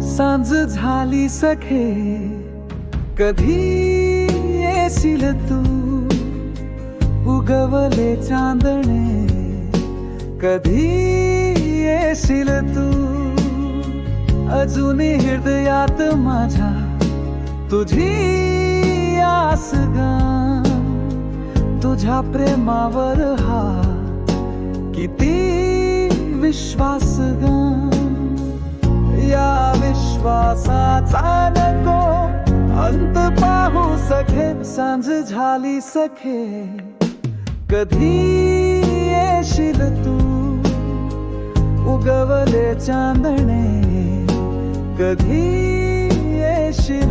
सांज झाली सखे कधी येशील तू? उगवले चांदणे कधी येशील तू? अजूनही हृदयात माझ्या तुझी आस तुझ्या प्रेमावर हा किती विश्वास गा? सखे सांज झाली सखे. कधी येशील तू? उगवले चांदणे. कधी येशील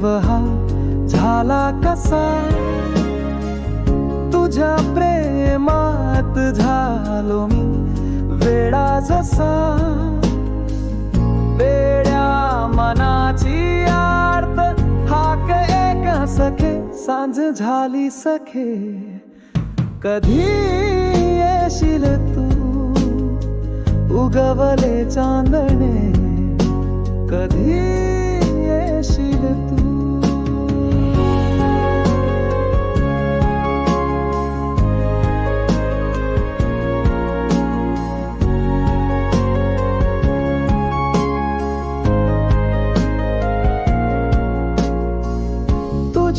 जीव हा झाला कसा? तुझ्या प्रेमात झालो मी वेडा जसा. वेड्या मनाची आर्त हाक एक सखे सांज झाली सखे. कधी येशील तू? उगवले चांदणे. कधी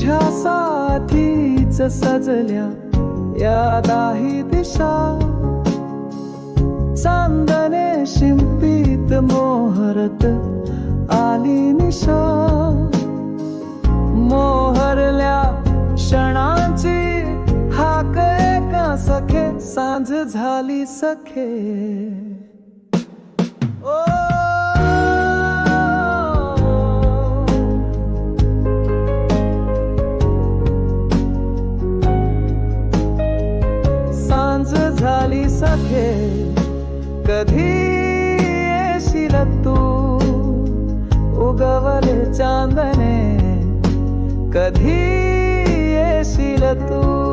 तुझ्या साथीच सजल्या या दाही दिशा. चांदने शिंपीत मोहरत आली निशा. मोहरल्या क्षणांची हाक एका सखे सांज झाली सखे. झाली सखे कधी येशील तू? उगवले चांदणे कधी येशील तू?